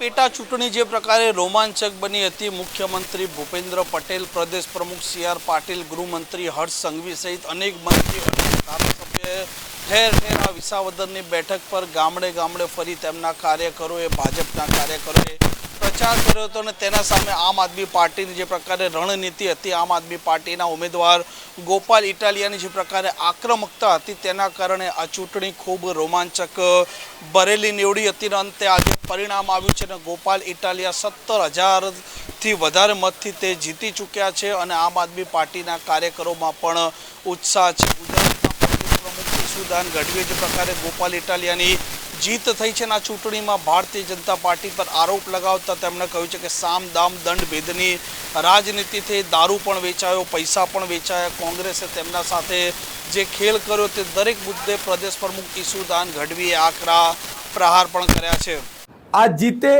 પેટા ચૂંટણી જે પ્રકારે રોમાંચક બની હતી, મુખ્યમંત્રી ભૂપેન્દ્ર પટેલ, પ્રદેશ પ્રમુખ સી આર પાટીલ, ગૃહમંત્રી હર્ષ સંઘવી સહિત અનેક મંત્રીઓ ધારાસભ્યોએ ઠેર ઠેર આ વિસાવદરની બેઠક પર ગામડે ગામડે ફરી તેમના કાર્યકરોએ, ભાજપના કાર્યકરોએ પ્રચાર કર્યો હતો અને તેના સામે આમ આદમી પાર્ટીની જે પ્રકારે રણનીતિ હતી, આમ આદમી પાર્ટીના ઉમેદવાર ગોપાલ ઇટાલિયાની જે પ્રકારે આક્રમકતા હતી, તેના કારણે આ ચૂંટણી ખૂબ રોમાંચક ભરેલી નીવડી હતી અને અંતે આજે પરિણામ આવ્યું છે અને ગોપાલ ઇટાલિયા સત્તર હજારથી વધારે મતથી તે જીતી ચૂક્યા છે અને આમ આદમી પાર્ટીના કાર્યકરોમાં પણ ઉત્સાહ છે. ગુજરાતના પ્રમુખ ઈસુદાન ગઢવીએ જે પ્રકારે ગોપાલ ઇટાલિયાની જીત થઈ છે આ ચૂંટણીમાં ભારતીય જનતા પાર્ટી પર આરોપ લગાવતા તેમણે કહ્યું છે કે સામ દામ દંડ ભેદની રાજનીતિથી દારૂ પણ વેચાયો, પૈસા પણ વેચાયા. કોંગ્રેસે તેમના સાથે જે ખેલ કર્યો તે દરેક મુદ્દે પ્રદેશ પ્રમુખ ઈસુદાન ગઢવીએ આકરા પ્રહાર પણ કર્યા છે. આ જીતે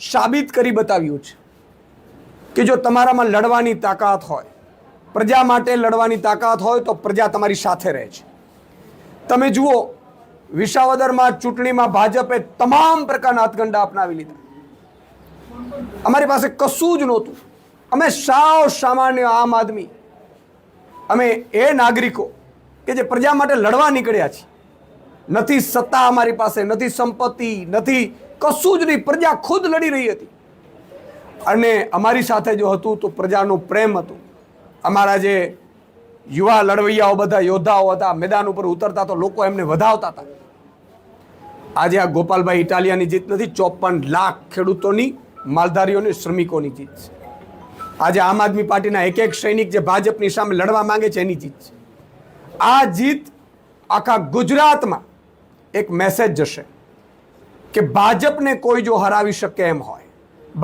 સાબિત કરી બતાવ્યું છે કે જો તમારામાં લડવાની તાકાત હોય, પ્રજા માટે લડવાની તાકાત હોય તો પ્રજા તમારી સાથે રહે છે. તમે જુઓ વિસાવદરમાં ચૂંટણીમાં ભાજપે તમામ પ્રકારના હાથગંડા અપનાવી લીધા. અમારી પાસે કશું જ નહોતું. અમે સાવ સામાન્ય આમ આદમી. અમે એ નાગરિકો કે જે પ્રજા માટે લડવા નીકળ્યા છીએ. નથી સત્તા અમારી પાસે, નથી સંપત્તિ, નથી કશું જ નહીં. પ્રજા ખુદ લડી રહી હતી. અને અમારી સાથે જો હતું તો પ્રજાનું પ્રેમ હતું. અમારા જે યુવા લડવૈયાઓ બધા, યોદ્ધાઓ હતા, મેદાન ઉપર ઉતરતા તો લોકો એમને વધાવતા હતા. આજે આ ગોપાલભાઈ ઇટાલિયાની જીત નથી ચોપન લાખ ખેડૂતોની, માલધારીઓની, શ્રમિકોની જીત છે. આજે આમ આદમી પાર્ટીના એક એક સૈનિક જે ભાજપની સામે લડવા માંગે છે, એની જીત છે. આ જીત આખા ગુજરાતમાં એક મેસેજ જશે કે ભાજપને કોઈ જો હરાવી શકે એમ હોય.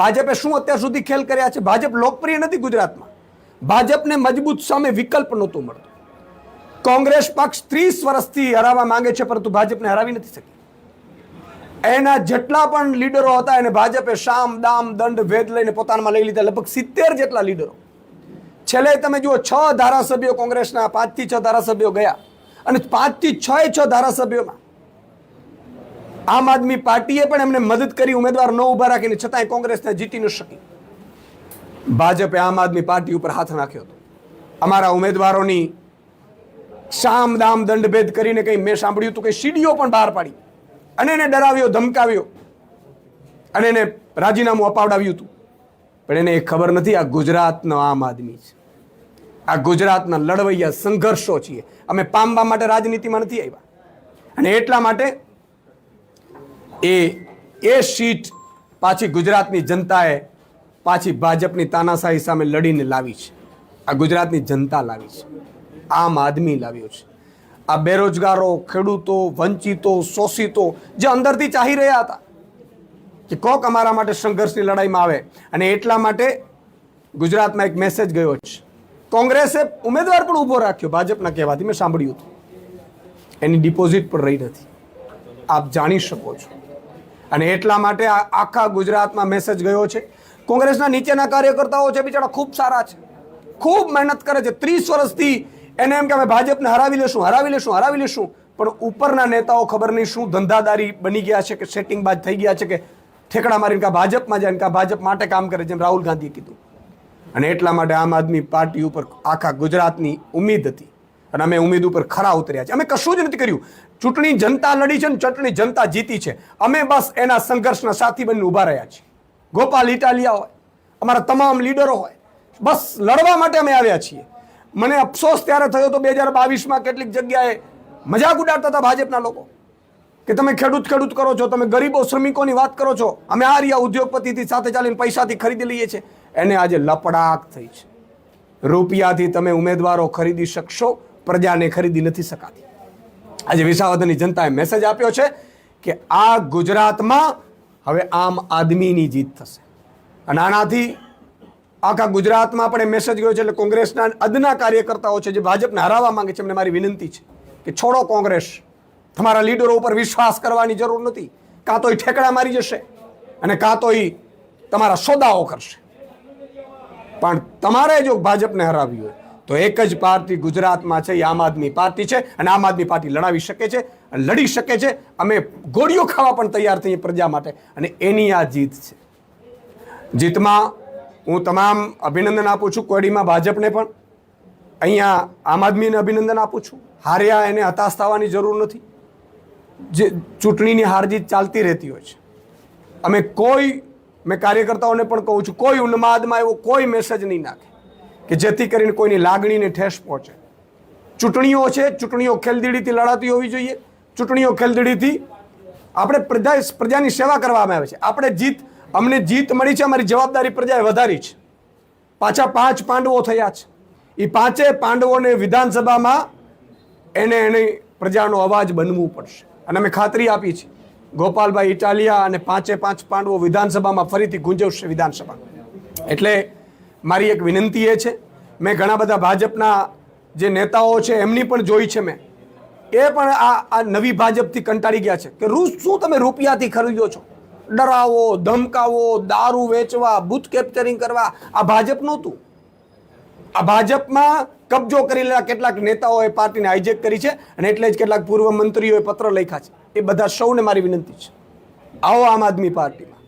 ભાજપે શું અત્યાર સુધી ખેલ કર્યા છે? ભાજપ લોકપ્રિય નથી ગુજરાતમાં. ભાજપને મજબૂત સામે વિકલ્પ નહોતો મળતો. કોંગ્રેસ પક્ષ ત્રીસ વર્ષથી હરાવવા માંગે છે, પરંતુ ભાજપને હરાવી નથી શકી એના જેટલા પણ લીડરો હતા એને ભાજપે શામ, દામ, દંડ ભેદ લઈને પોતાનામાં લઈ લીધા. લગભગ સિત્તેર જેટલા લીડરો. છેલ્લે તમે જુઓ, છ ધારાસભ્યો કોંગ્રેસના, પાંચથી છ ધારાસભ્યો ગયા. અને પાંચથી છ એ છ ધારાસભ્યોમાં આમ આદમી પાર્ટીએ પણ એમને મદદ કરી, ઉમેદવાર ન ઊભા રાખીને છતાંય કોંગ્રેસને જીતી ન શકી. ભાજપે આમ આદમી પાર્ટી ઉપર હાથ નાખ્યો હતો. અમારા ઉમેદવારોની શામ, દામ દંડભેદ કરીને કંઈ મેં સાંભળ્યું હતું કે સીડીઓ પણ બહાર પાડી. અને એને ડરાવ્યો, ધમકાવ્યો. અને એને રાજીનામું અપાવડાવ્યું હતું. પણ એને એ ખબર નથી આ ગુજરાતનો આમ આદમી છે. આ ગુજરાતના લડવૈયા સંઘર્ષો છીએ. અમે પામવા માટે રાજનીતિમાં નથી આવ્યા. અને એટલા માટે એ એ સીટ પાછી ગુજરાતની જનતાએ પાછી ભાજપની તાનાશાહી સામે લડીને લાવી છે. આ ગુજરાતની જનતા લાવી છે. આમ આદમી લાવ્યો છે. આ બેરોજગારો, ખેડૂતો, વંચિતો, શોષિતો જે અંદરથી ચાહી રહ્યા હતા કે કોક અમારા માટે સંઘર્ષની લડાઈમાં આવે. અને એટલા માટે ગુજરાતમાં એક મેસેજ ગયો છે કોંગ્રેસે ઉમેદવાર પણ ઊભો રાખ્યો. ભાજપના કહેવાથી મેં સાંભળ્યું હતું. એની ડિપોઝિટ પણ રહી નથી. આપ જાણી શકો છો. અને એટલા માટે આખા ગુજરાતમાં મેસેજ ગયો છે. કોંગ્રેસના નીચેના કાર્યકર્તાઓ છે, બિચારા ખૂબ સારા છે. ખૂબ મહેનત કરે છે. ત્રીસ વર્ષથી એને એમ કે અમે ભાજપને હરાવી લેશું હરાવી લેશું હરાવી લેશું. પણ ઉપરના નેતાઓ ખબર નહીં શું ધંધાદારી બની ગયા છે કે સેટિંગ બાદ થઈ ગયા છે કે ઠેકડા મારીને કા ભાજપમાં જાય કા ભાજપ માટે કામ કરે જેમ રાહુલ ગાંધીએ કીધું. અને એટલા માટે આમ આદમી પાર્ટી ઉપર આખા ગુજરાતની ઉમેદ હતી. અને અમે ઉમેદ ઉપર ખરા ઉતર્યા છે અમે કશું જ નથી કર્યું. ચૂંટણી જનતા લડી છે ને ચૂંટણી જનતા જીતી છે. અમે બસ એના સંઘર્ષના સાથી બનીને ઊભા રહ્યા છીએ. ગોપાલ, ઇટાલિયા હોય, અમારા તમામ લીડરો હોય. બસ લડવા માટે અમે આવ્યા છીએ. મને અફસોસ ત્યારે થયો તો બે હજાર બાવીસમાં કેટલીક જગ્યાએ મજાક ઉડાડતા હતા ભાજપના લોકો કે તમે ખેડૂત ખેડૂત કરો છો, તમે ગરીબો શ્રમિકોની વાત કરો છો. અમે આ રહ્યા ઉદ્યોગપતિથી સાથે ચાલીને પૈસાથી ખરીદી લઈએ છીએ. એને આજે લપડાક થઈ છે. રૂપિયાથી તમે ઉમેદવારો ખરીદી શકશો, પ્રજાને ખરીદી નથી શકાતી. આજે વિસાવદરની જનતાએ મેસેજ આપ્યો છે કે આ ગુજરાતમાં હવે આમ આદમીની જીત થશે. અને આનાથી આખા ગુજરાતમાં પણ એ મેસેજ ગયો છે એટલે કોંગ્રેસના અદના કાર્યકર્તાઓ છે જે ભાજપને હરાવવા માંગે છે એમને મારી વિનંતી છે કે છોડો કોંગ્રેસ. તમારા લીડરો ઉપર વિશ્વાસ કરવાની જરૂર નથી. કાં તો એ ઠેકડા મારી જશે અને કાં તો એ તમારા સોદાઓ કરશે. પણ તમારે જો ભાજપને હરાવી હોય, તો એક જ પાર્ટી ગુજરાતમાં છે, એ આમ આદમી પાર્ટી છે અને આમ આદમી પાર્ટી લડાવી શકે છે અને લડી શકે છે. અમે ગોળીઓ ખાવા પણ તૈયાર થઈએ પ્રજા માટે અને એની આ જીત છે. જીતમાં હું તમામ અભિનંદન આપું છું કોડીમાં ભાજપને પણ. અહીંયા આમ આદમીને અભિનંદન આપું છું. હાર્યા એને હતાશ થવાની જરૂર નથી. જે ચૂંટણીની હાર જીત ચાલતી રહેતી હોય છે. અમે કોઈ, મેં કાર્યકર્તાઓને પણ કહું છું, કોઈ ઉન્માદમાં એવો કોઈ મેસેજ નહીં નાખે કે જેથી કરીને કોઈની લાગણીને ઠેસ પહોંચે. ચૂંટણીઓ છે, ચૂંટણીઓ ખેલદીડીથી લડાતી હોવી જોઈએ. ચૂંટણીઓ ખેલદીડીથી આપણે પ્રજા, પ્રજાની સેવા કરવામાં આવે છે. આપણે જીત અમને જીત મળી છે, અમારી જવાબદારી પ્રજાએ વધારી છે. પાછા પાંચ પાંડવો થયા છે. એ પાંચે પાંડવોને વિધાનસભામાં એને એને પ્રજાનો અવાજ બનવું પડશે. અને અમે ખાતરી આપી છે. ગોપાલભાઈ ઇટાલિયા અને પાંચે પાંચ પાંડવો વિધાનસભામાં ફરીથી ગુંજવશે વિધાનસભા. એટલે મારી એક વિનંતી એ છે, મેં ઘણા બધા ભાજપના જે નેતાઓ છે, એમની પણ જોઈ છે મેં. એ પણ આ આ નવી ભાજપથી કંટાળી ગયા છે કે રૂ શું તમે રૂપિયાથી ખરીદ્યો છો? ડરાવો, ધમકાવો, દારૂ વેચવા બુથ કેપ્ચરિંગ કરવા, આ ભાજપ નહોતું. આ ભાજપમાં કબજો કરેલા કેટલાક નેતાઓએ પાર્ટીને હાઇજેક કરી છે અને એટલે જ કેટલાક પૂર્વ મંત્રીઓએ પત્ર લખ્યા છે. એ બધા સૌને મારી વિનંતી છે. આવો આમ આદમી પાર્ટીમાં.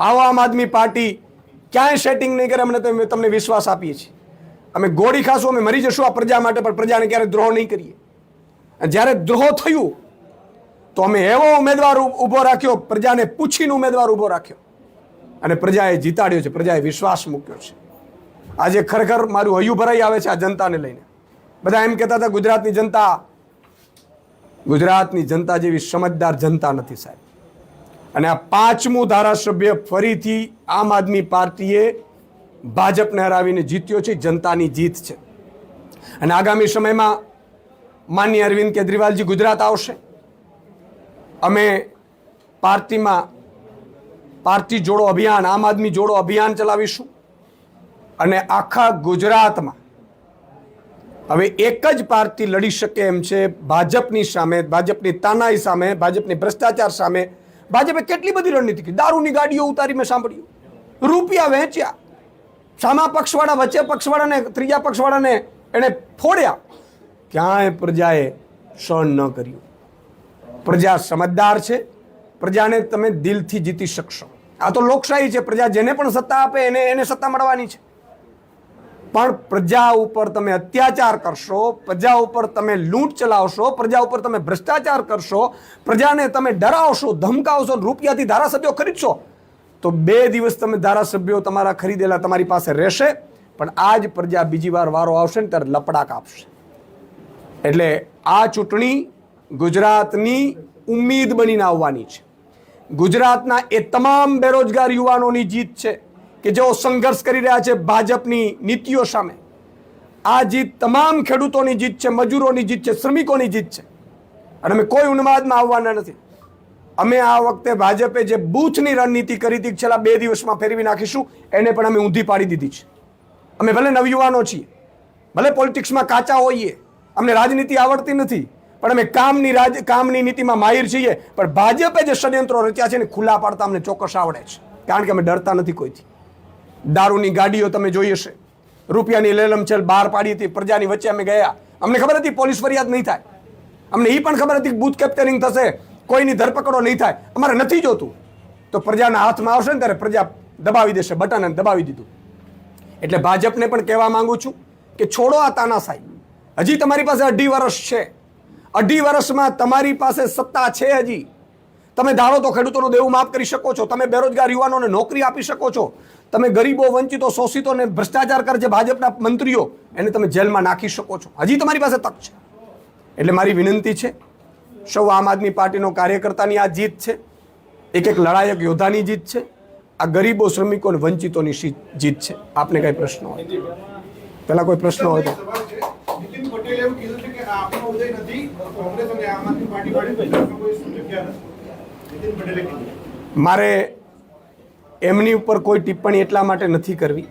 આવો આમ આદમી પાર્ટી ક્યાંય સેટિંગ નહીં કરે, અમને તમે તમને વિશ્વાસ આપીએ છીએ. અમે ગોળી ખાશું, અમે મરી જશું આ પ્રજા માટે, પણ પ્રજાને ક્યારેય દ્રોહ નહીં કરીએ. જ્યારે દ્રોહ થયું તો અમે એવો ઉમેદવાર ઊભો રાખ્યો, પ્રજાને પૂછીને ઉમેદવાર ઊભો રાખ્યો. અને પ્રજાએ જીતાડ્યો છે, પ્રજાએ વિશ્વાસ મૂક્યો છે. આજે ખરેખર મારું હૈયું ભરાઈ આવે છે આ જનતાને લઈને. બધા એમ કહેતા હતા, ગુજરાતની જનતા ગુજરાતની જનતા જેવી સમજદાર જનતા નથી સાહેબ. અને આ પાંચમું ધારાસભ્ય ફરીથી આમ આદમી પાર્ટીએ ભાજપને હરાવીને જીત્યો છે, જનતાની જીત છે. અને આગામી સમયમાં માન્ય અરવિંદ કેજરીવાલજી ગુજરાત આવશે. અમે પાર્ટીમાં પાર્ટી જોડો અભિયાન, આમ આદમી જોડો અભિયાન ચલાવીશું. અને આખા ગુજરાતમાં હવે એક જ પાર્ટી લડી શકે એમ છે ભાજપની સામે, ભાજપની તાનાઈ સામે, ભાજપની ભ્રષ્ટાચાર સામે. ભાજપે કેટલી બધી રણનીતિ કરી. દારૂની ગાડીઓ ઉતારી મેં સાંભળ્યું. રૂપિયા વહેંચ્યા. સામા પક્ષવાળા, વચ્ચે પક્ષવાળાને, ત્રીજા પક્ષવાળાને એણે ફોડ્યા. ક્યાંય પ્રજાએ સહન ન કર્યું. પ્રજા સમજદાર છે. પ્રજાને તમે દિલથી જીતી શકશો. આ તો લોકશાહી છે. પ્રજા જેને પણ સત્તા આપે એને એને સત્તા મળવાની છે. પણ પ્રજા ઉપર તમે અત્યાચાર કરશો, પ્રજા ઉપર તમે લૂંટ ચલાવશો, પ્રજા ઉપર તમે ભ્રષ્ટાચાર કરશો, પ્રજાને તમે ડરાવશો, ધમકાવશો રૂપિયાથી ધારાસભ્યો ખરીદશો, તો બે દિવસ તમે ધારાસભ્યો તમારા ખરીદેલા તમારી પાસે રહેશે, પણ આ જ પ્રજા બીજી વાર વારો આવશે ને ત્યારે લપડાક આપશે. એટલે આ ચૂંટણી ગુજરાતની ઉમ્મીદ બનીને આવવાની છે. ગુજરાતના એ તમામ બેરોજગાર યુવાનોની જીત છે કે જેઓ સંઘર્ષ કરી રહ્યા છે ભાજપની નીતિઓ સામે. આ જીત તમામ ખેડૂતોની જીત છે, મજૂરોની જીત છે, શ્રમિકોની જીત છે. અને અમે કોઈ ઉન્માદમાં આવવાના નથી. અમે આ વખતે ભાજપે જે બૂથની રણનીતિ કરી હતી, છેલ્લા બે દિવસમાં ફેરવી નાખીશું, એને પણ અમે ઊંધી પાડી દીધી છે. અમે ભલે નવયુવાનો છીએ, ભલે પોલિટિક્સમાં કાચા હોઈએ, અમને રાજનીતિ આવડતી નથી પણ અમે કામની રાજ, કામની નીતિમાં માહિર છીએ. પણ ભાજપે જે ષડયંત્રો રચ્યા છે ને ખુલ્લા પાડતા અમને ચોક્કસ આવડે છે. કારણ કે અમે ડરતા નથી કોઈથી. દારૂની ગાડીઓ તમે જોઈ હશે. રૂપિયાની લેલમછેલ બહાર પાડી હતી, પ્રજાની વચ્ચે અમે ગયા. અમને ખબર હતી પોલીસ ફરિયાદ નહીં થાય. અમને એ પણ ખબર હતી બૂથ કેપ્ટરિંગ થશે. કોઈની ધરપકડો નહીં થાય. અમારે નથી જોતું. તો પ્રજાના હાથમાં આવશે ને ત્યારે પ્રજા દબાવી દેશે, બટન અને દબાવી દીધું. એટલે ભાજપને પણ કહેવા માંગુ છું કે છોડો આ તાનાશાહી. હજી તમારી પાસે અઢી વર્ષ છે. અઢી વર્ષમાં તમારી પાસે સત્તા છે હજી. તમે ધારો તો ખેડૂતોનું દેવું માફ કરી શકો છો, તમે બેરોજગાર યુવાનોને નોકરી આપી શકો છો, તમે ગરીબો, વંચિતો, શોષિતોને ભ્રષ્ટાચાર કર જે ભાજપના મંત્રીઓ, એને તમે જેલમાં નાખી શકો છો. હજી તમારી પાસે તક છે. એટલે મારી વિનંતી છે, સૌ આમ આદમી પાર્ટીનો કાર્યકર્તાની આ જીત છે, એક એક લડાયક યોદ્ધાની જીત છે, આ ગરીબો, શ્રમિકો અને વંચિતોની જીત છે. આપને કઈ પ્રશ્ન હોય પેલા કોઈ પ્રશ્ન હોય તો. પટેલે એવું કીધું છે કે આપનો ઉદય નથી, કોંગ્રેસ અને આમ આદમી પાર્ટી ગુજરાતમાં કોઈ નીતિન પટેલે કીધું. મારે એમની ઉપર કોઈ ટિપ્પણી એટલા માટે નથી કરવી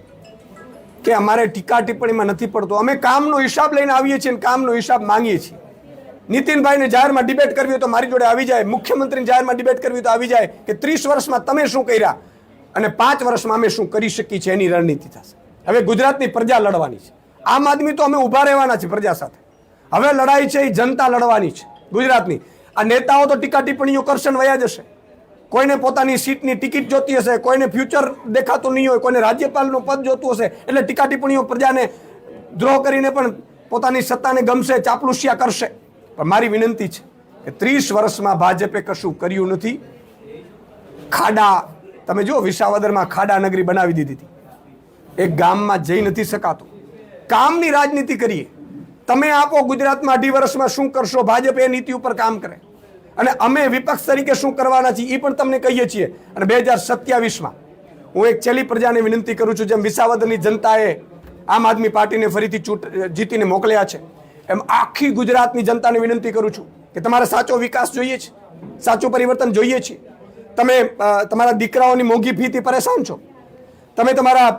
કે અમારે ટીકા ટિપ્પણીમાં નથી પડતો. અમે કામનો હિસાબ લઈને આવીએ છીએ અને કામનો હિસાબ માંગીએ છીએ. નીતિનભાઈને જાહેરમાં ડિબેટ કરવી હોય તો મારી જોડે આવી જાય. મુખ્યમંત્રીને જાહેરમાં ડિબેટ કરવી તો આવી જાય કે ત્રીસ વર્ષમાં તમે શું કર્યા અને પાંચ વર્ષમાં અમે શું કરી શકીએ છીએ એની રણનીતિ થશે. હવે ગુજરાતની પ્રજા લડવાની છે. આમ આદમી તો અમે ઊભા રહેવાના છે પ્રજા સાથે. હવે લડાઈ છે એ જનતા લડવાની છે, ગુજરાતની. આ નેતાઓ તો ટીકા ટિપ્પણીઓ કરશે ને વયા જશે. કોઈને પોતાની સીટની ટિકિટ જોતી હશે, કોઈને ફ્યુચર દેખાતું નહીં હોય, કોઈને રાજ્યપાલનું પદ જોતું હશે, એટલે ટીકા ટિપ્પણીઓ પ્રજાને દ્રોહ કરીને પણ પોતાની સત્તાને ગમશે, ચાપલુસિયા કરશે. પણ મારી વિનંતી છે કે ત્રીસ વર્ષમાં ભાજપે કશું કર્યું નથી. ખાડા, તમે જુઓ વિસાવદરમાં ખાડા નગરી બનાવી દીધી હતી. એક ગામમાં જઈ નથી શકાતું. કામની રાજનીતિ કરીએ. તમે આપો ગુજરાતમાં અઢી વર્ષમાં શું કરશો? ભાજપ એ નીતિ ઉપર કામ કરે. અને અમે વિપક્ષ તરીકે શું કરવાના છીએ એ પણ તમને કહીએ છીએ. અને બે હજાર સત્યાવીસમાં હું એક છેલ્લી પ્રજાને વિનંતી કરું છું જેમ વિસાવદરની જનતાએ આમ આદમી પાર્ટીને ફરીથી ચૂંટ, જીતીને મોકલ્યા છે, એમ આખી ગુજરાતની જનતાને વિનંતી કરું છું કે તમારે સાચો વિકાસ જોઈએ છે, સાચું પરિવર્તન જોઈએ છે. તમે તમારા દીકરાઓની મોંઘી ફીથી પરેશાન છો. તમે તમારા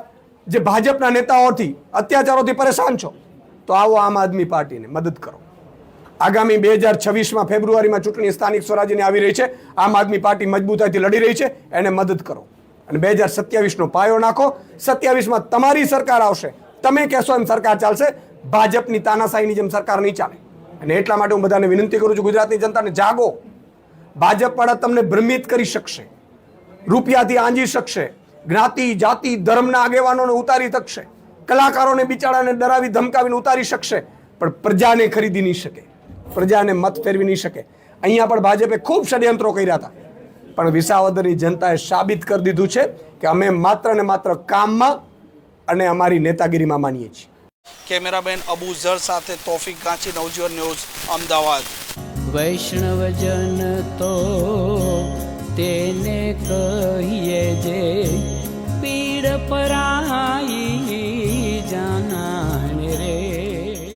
જે ભાજપના નેતાઓથી અત્યાચારોથી પરેશાન છો, તો આવો આમ આદમી પાર્ટીને મદદ કરો. આગામી બે હજાર છવ્વીસમાં ફેબ્રુઆરીમાં ચૂંટણી સ્થાનિક સ્વરાજ્યની આવી રહી છે, આમ આદમી પાર્ટી મજબૂતાઈથી લડી રહી છે, એને મદદ કરો. અને બે હજાર સત્યાવીસનો પાયો નાખો, સત્યાવીસમાં તમારી સરકાર આવશે, તમે કહેશો એમ સરકાર ચાલશે, ભાજપની તાનાશાહીની જેમ સરકાર નહીં ચાલે. અને એટલા માટે હું બધાને વિનંતી કરું છું, ગુજરાતની જનતાને જાગો. ભાજપવાળા તમને ભ્રમિત કરી શકશે, રૂપિયાથી આંજી શકશે જ્ઞાતિ જાતિ ધર્મના આગેવાનોને ઉતારી શકશે. કલાકારોને બિચારાને ડરાવી ધમકાવીને ઉતારી શકશે. પણ પ્રજાને ખરીદી નહીં શકે. પ્રજાને મત ફેરવી નહીં શકે. અહીંયા પણ ભાજપે ખૂબ ષડયંત્રો કર્યા હતા. પણ વિસાવદરની જનતાએ સાબિત કરી દીધું છે કે અમે માત્ર ને માત્ર કામમાં અને અમારી નેતાગીરીમાં માનીએ છીએ. કેમેરામેન અબુ ઝર સાથે તોફિક ગાંચી નવજીવન ન્યૂઝ અમદાવાદ. વૈષ્ણવજન તો તેને કહીએ જે પીડ પરાઈ